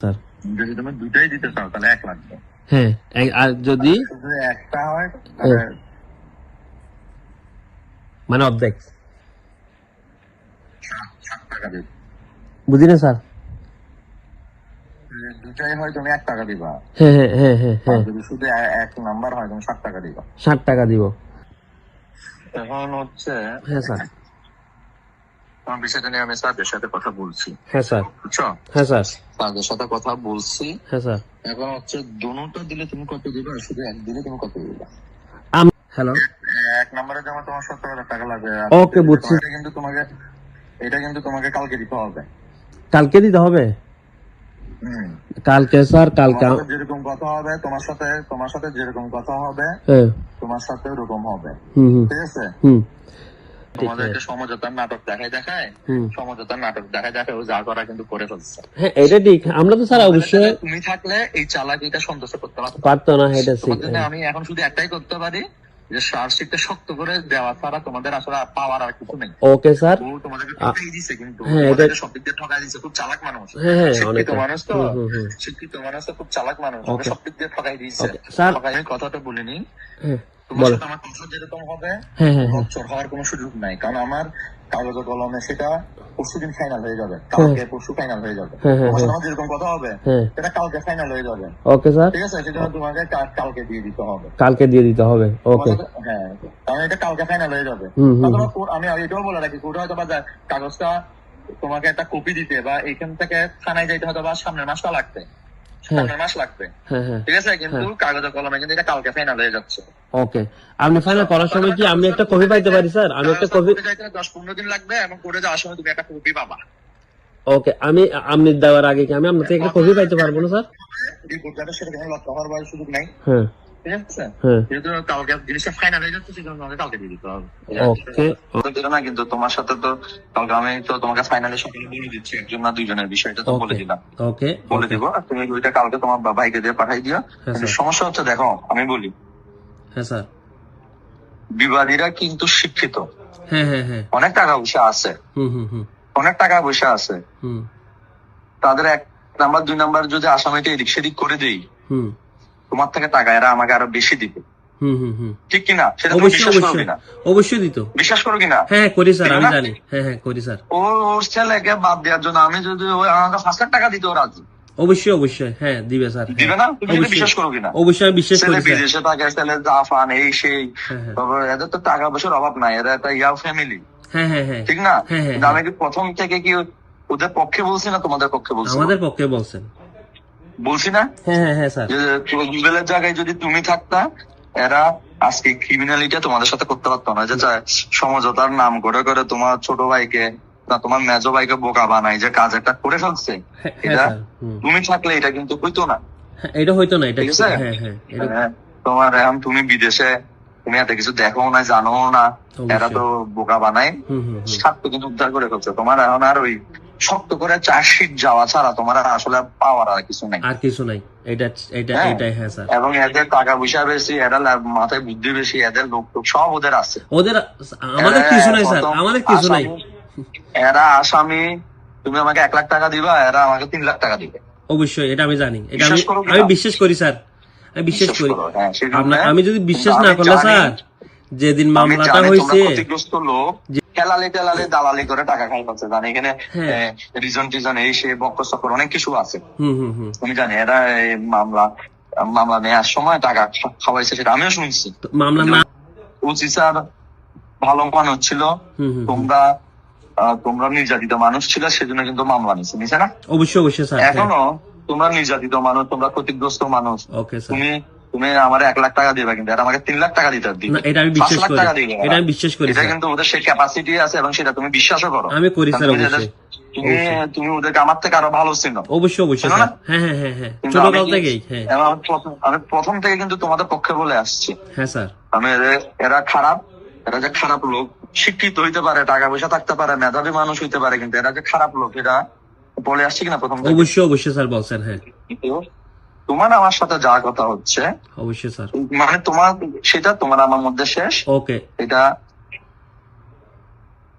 Sir যদি তুমি দুটাই দিতে চাও তাহলে এক লাগবে হ্যাঁ আর যদি? একটা হয় মানে অর্ধেক। ষাট টাকা দিবে বুঝি না স্যার? দুটাই হয় তুমি এক টাকা দিবা। হ্যাঁ হ্যাঁ হ্যাঁ হ্যাঁ হ্যাঁ। যদি শুধু এক নাম্বার হয় তুমি ষাট টাকা দিবা। ষাট টাকা দিব। এখন হচ্ছে হ্যাঁ স্যার। বিষয়টা নিয়ে আমি স্যারদের সাথে কথা বলছি। হ্যাঁ স্যার। বুঝছ? হ্যাঁ স্যার। স্যারদের সাথে কথা বলছি। হ্যাঁ স্যার। এখন হচ্ছে দোনোটা দিলে তুমি কত দিবা? শুধু এক দিলে তুমি কত দিবা? আমি হ্যালো? এক নম্বরে যেমন তোমার সত্তর হাজার টাকা লাগবে Okay, বুঝছি। এটা কিন্তু তোমাকে এটা কিন্তু তোমাকে কালকে দিতে হবে। কালকে দিতে হবে? হুম। কালকে স্যার কালকে যেরকম কথা হবে তোমার সাথে তোমার সাথে যেরকম কথা হবে হ্যাঁ। তোমার সাথে ওরকম হবে। ঠিক আছে? হুম তোমাদেরকে সমঝোতার নাটক দেখায় দেখায় সমঝোতার নাটক দেখায় দেখায় ও যা করা কিন্তু করে ফেলছে। হ্যাঁ এটা ঠিক। আমরা তো স্যার অবশ্যই তুমি থাকলে এই চালাকিটা সন্তুষ্ট করতে পারতো না এটা জন্য আমি এখন শুধু একটাই করতে পারি যে চার্জশিটটা শক্ত করে দেওয়া ছাড়া তোমাদের আসলে পাওয়ার আর কিছু নেই। Okay sir. ও তোমাদেরকে ঠকাই দিছে কিন্তু। হ্যাঁ, সব দিক দিয়ে ঠকাই দিছে খুব চালাক মানুষ। হ্যাঁ হ্যাঁ শিক্ষিত মানুষ তো। শিক্ষিত মানুষ তো খুব চালাক মানুষ। সব দিক দিয়ে ঠকাই দিয়েছে স্যার- আমি কথাটা বলিনি। হ্যাঁ। তোমার সাথে আমার কথা যেরকম হবে হ্যাঁ হ্যাঁ হ্যাঁ। হওয়ার কোনো সুযোগ নাই। কারণ আমার কাগজ কলমে সেটা পরশু দিন ফাইনাল হয়ে যাবে। কালকে পরশু ফাইনাল হয়ে যাবে। তোমার সাথে। যেরকম কথা হবে সেটা কালকে ফাইনাল হয়ে যাবে। ওকে স্যার ঠিক আছে? সেটা তোমাকে কালকে দিয়ে দিতে হবে। কালকে দিয়ে দিতে হবে। ওকে হ্যাঁ। কারণ এটা কালকে ফাইনাল হয়ে যাবে। আমি এটাও বলে রাখি কোর্টে হয়তো বা কাগজটা তোমাকে একটা কপি দিতে বা এখান থেকে থানায় যাইতে হয়তো বা সামনের মাসটা লাগবে। সামনের মাস লাগবে। হ্যাঁ হ্যাঁ। ঠিক আছে কিন্তু কাগজে কলমে কিন্তু এটা কালকে ফাইনাল হয়ে যাচ্ছে। ওকে আপনি ফাইনাল করার সময় কি আমি একটা কপি পাইতে পারি স্যার? আমি একটা কপি দশ পনেরো দিন লাগবে এবং কোর্টে যাওয়ার সময় তুমি একটা কপি পাবা। ওকে আমি আপনি দেওয়ার আগে কি আমি আপনার থেকে একটা কপি পাইতে পারব না স্যার? সেটা লক্ষ্য হওয়ার সুযোগ নাই। হ্যাঁ। ঠিক আছে হ্যাঁ। কালকে জিনিসটা ফাইনাল হয়ে যাচ্ছে সেজন্য তোমাকে কালকে দিয়ে দিতে হবে। ওকে না কিন্তু তোমার সাথে তো কালকে আমি তো তোমাকে ফাইনালি সকালে বলে দিচ্ছি একজন না দুইজনের বিষয়টা তো বলে দিলাম। ওকে বলে দিব আর তুমি ওইটা কালকে তোমার ভাইকে দিয়ে পাঠাই দিও। হ্যাঁ। সমস্যা হচ্ছে দেখো আমি বলি। হ্যাঁ স্যার। বিবাদীরা কিন্তু শিক্ষিত। হ্যাঁ হ্যাঁ হ্যাঁ। অনেক টাকা পয়সা আছে। হুম হুম হুম। অনেক টাকা পয়সা আছে। হুম। তাদের এক নাম্বার দুই নাম্বার যদি আসামিটা এদিক সেদিক করে দেই হুম। তোমার থেকে টাকা এরা আমাকে আরও বেশি দিবে। ঠিক কিনা? সেটা তুমি বিশ্বাস করো অবশ্যই। কিনা? অবশ্যই দিত। বিশ্বাস করো কিনা? হ্যাঁ করি স্যার আমি জানি। হ্যাঁ হ্যাঁ করি স্যার। ও ওর ছেলেকে বাদ দেওয়ার জন্য আমি যদি ওই আমাকে পাঁচ লাখ টাকা দিতে রাজি। অবশ্যই অবশ্যই। হ্যাঁ দিবে স্যার হ্যাঁ। দিবে না? তুমি বিশ্বাস করো কিনা? অবশ্যই আমি বিশ্বাস করি বিদেশে থাকে ছেলে জাফান এই সেই। হ্যাঁ হ্যাঁ। তারপর এদের তো টাকা পয়সার অভাব নাই এরা একটা ইয়াও ফ্যামিলি হ্যাঁ হ্যাঁ হ্যাঁ। ঠিক না? হ্যাঁ, হ্যাঁ, আমি কি প্রথম থেকে কি ওদের পক্ষে বলছি না তোমাদের পক্ষে বলছি? আমাদের পক্ষে বলছেন। বলছি না? হ্যাঁ হ্যাঁ হ্যাঁ স্যার। যে গুগলের জায়গায় যদি তুমি থাকতা এরা আজকে ক্রিমিনালিটা তোমাদের সাথে করতে পারতো না। যে সমঝোতার নাম করে করে তোমার ছোট ভাইকে না তোমার মেজো ভাইকে বোকা বানাই যে কাজ একটা করে ফেলছে। হ্যাঁ হ্যাঁ, এটা তুমি থাকলে এটা কিন্তু হইতো না। হ্যাঁ, এটা হইতো না এটা ঠিক আছে? হ্যাঁ হ্যাঁ হ্যাঁ, তোমার এখন তুমি বিদেশে তুমি এত কিছু দেখো না জানো না। এরা তো বোকা বানায়। স্বার্থ কিন্তু উদ্ধার করে ফেলছে। তোমার এখন আর ওই শক্ত করে চার্জশিট যাওয়া ছাড়া তোমার আসলে পাওয়ার আর কিছু নাই। আর কিছু নাই। এটা এটা হ্যাঁ। এটাই হ্যাঁ স্যার। এবং এদের টাকা পয়সা বেশি এরা মাথায় বুদ্ধি বেশি এদের লোক সব ওদের আছে। ওদের আমাদের কিছু নাই স্যার। আমাদের কিছু নাই। এরা আসামি তুমি আমাকে এক লাখ টাকা দিবা এরা আমাকে তিন লাখ টাকা দিবে। অবশ্যই এটা আমি জানি। এটা আমি বিশ্বাস আমি বিশ্বাস করি স্যার। আমি বিশ্বাস করি। হ্যাঁ, আমি যদি বিশ্বাস না করলে স্যার যেদিন মামলাটা হয়েছে লোক। খেলালে টেলালে দালালি করে টাকা খাই পাচ্ছে জানি এখানে হ্যাঁ। রিজন টিজন এই সে বক্ক অনেক কিছু আছে আমি জানি এরা এই মামলা মামলা নেওয়ার সময় টাকা খাওয়াইছে সেটা আমিও শুনছি তো মামলা ওসি স্যার ভালো মানুষ ছিল। তোমরা তোমরা নির্যাতিত মানুষ ছিল সেজন্য কিন্তু মামলা নিচ্ছে নিছে না অবশ্যই অবশ্যই স্যার হ্যাঁ। এখনও তোমরা নির্যাতিত মানুষ তোমরা ক্ষতিগ্রস্ত মানুষ তুমি তুমি আমার এক লাখ টাকা দিবে কিন্তু আমাকে তিন লাখ টাকা দিতে দিবে। এটা আমি বিশ্বাস করি। এটা আমি বিশ্বাস করি এটা কিন্তু ওদের সেই ক্যাপাসিটি আছে এবং সেটা তুমি বিশ্বাসও করো। আমি করি স্যার অবশ্যই। তুমি তুমি ওদেরকে আমার থেকে আরও ভালো চিনো। অবশ্যই অবশ্যই হ্যাঁ হ্যাঁ হ্যাঁ হ্যাঁ। ছোটকাল থেকেই হ্যাঁ। আমি প্রথম- থেকে কিন্তু তোমাদের পক্ষে বলে আসছি। হ্যাঁ স্যার। আমি এরা খারাপ এরা যে খারাপ লোক শিক্ষিত হইতে পারে টাকা পয়সা থাকতে পারে মেধাবী মানুষ হইতে পারে কিন্তু এরা যে খারাপ লোক এরা বলে আসছি কিনা প্রথম অবশ্যই অবশ্যই স্যার বলছেন হ্যাঁ। তোমার আমার সাথে যা কথা হচ্ছে অবশ্যই স্যার। মানে তোমার সেটা তোমার আমার মধ্যে শেষ। ওকে। এটা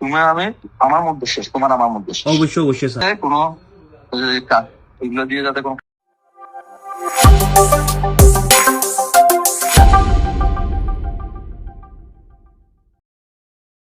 তুমি আমি আমার মধ্যে শেষ তোমার আমার মধ্যে শেষ। অবশ্যই অবশ্যই স্যার। কোনো এগুলো দিয়ে যাতে কোনো